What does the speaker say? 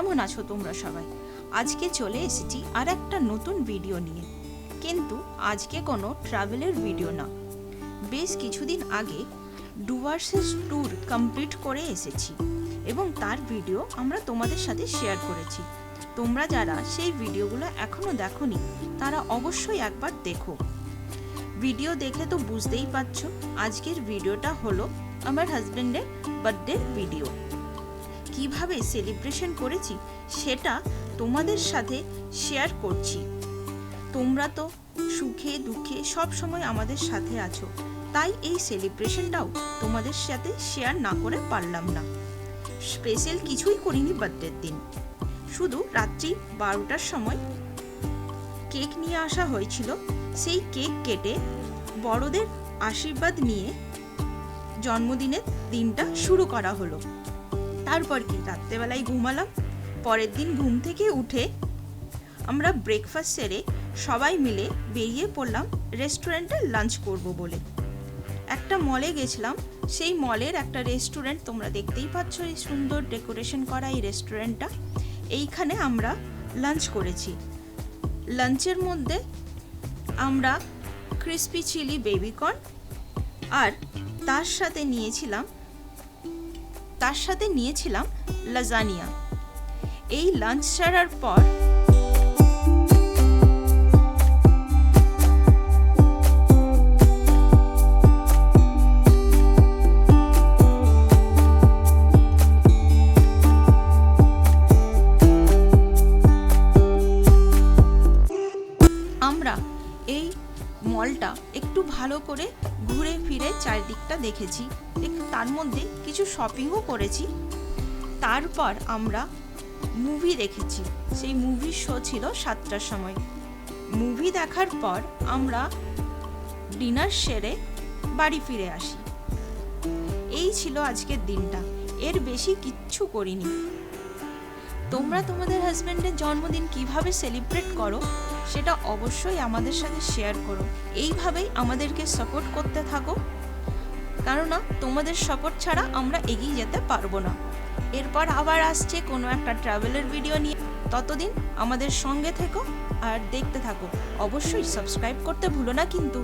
কেমন আছো তোমরা সবাই? আজকে চলে এসেছি আর একটা নতুন ভিডিও নিয়ে। কিন্তু আজকে কোনো ট্রাভেলের ভিডিও না। বেশ কিছুদিন আগে ডুয়ার্সেস ট্যুর কমপ্লিট করে এসেছি এবং তার ভিডিও আমরা তোমাদের সাথে শেয়ার করেছি। তোমরা যারা সেই ভিডিওগুলো এখনও দেখোনি, তারা অবশ্যই একবার দেখো। ভিডিও দেখে তো বুঝতেই পারছ, আজকের ভিডিওটা হলো আমার হাজব্যান্ডের বার্থডে ভিডিও কীভাবে সেলিব্রেশন করেছি সেটা তোমাদের সাথে শেয়ার করছি। তোমরা তো সুখে, দুঃখে সব সময় আমাদের সাথে আছো, তাই এই সেলিব্রেশনটাও তোমাদের সাথে শেয়ার না করে পারলাম না। স্পেশাল কিছুই করিনি বার্থডের দিন। শুধু রাত্রি বারোটার সময় কেক নিয়ে আসা হয়েছিল। সেই কেক কেটে বড়দের আশীর্বাদ নিয়ে জন্মদিনের দিনটা শুরু করা হলো। তারপর কি? রাত্রেবেলায় ঘুমালাম। পরের দিন ঘুম থেকে উঠে আমরা ব্রেকফাস্ট সেরে সবাই মিলে বেরিয়ে পড়লাম রেস্টুরেন্টে লাঞ্চ করব বলে। একটা মলে গেছিলাম। সেই মলের একটা রেস্টুরেন্ট তোমরা দেখতেই পাচ্ছ এই সুন্দর ডেকোরেশন করা এই রেস্টুরেন্টটা এইখানে আমরা লাঞ্চ করেছি। লাঞ্চের মধ্যে আমরা ক্রিস্পি চিলি বেবিকর্ন আর তার সাথে নিয়েছিলাম তার সাথে নিয়েছিলাম লাজানিয়া এই লাঞ্চ সারার পর আমরা এই মলটা একটু ভালো করে ঘুরে ফিরে চারিদিকটা দেখেছি। তার মধ্যে কিছু শপিংও করেছি। তারপর আমরা মুভি দেখেছি। সেই মুভির শো ছিল সাতটার সময়। মুভি দেখার পর আমরা ডিনার সেরে বাড়ি ফিরে আসি। এই ছিল আজকের দিনটা। এর বেশি কিচ্ছু করিনি। তোমরা তোমাদের হাজব্যান্ডের জন্মদিন কীভাবে সেলিব্রেট করো, সেটা অবশ্যই আমাদের সাথে শেয়ার করো। এইভাবেই আমাদেরকে সাপোর্ট করতে থাকো। কেননা, তোমাদের সাপোর্ট ছাড়া আমরা এগিয়ে যেতে পারব না। এরপর আবার আসছে কোনো একটা ট্রাভেলের ভিডিও নিয়ে। ততদিন আমাদের সঙ্গে থেকো আর দেখতে থাকো। অবশ্যই সাবস্ক্রাইব করতে ভুলো না কিন্তু।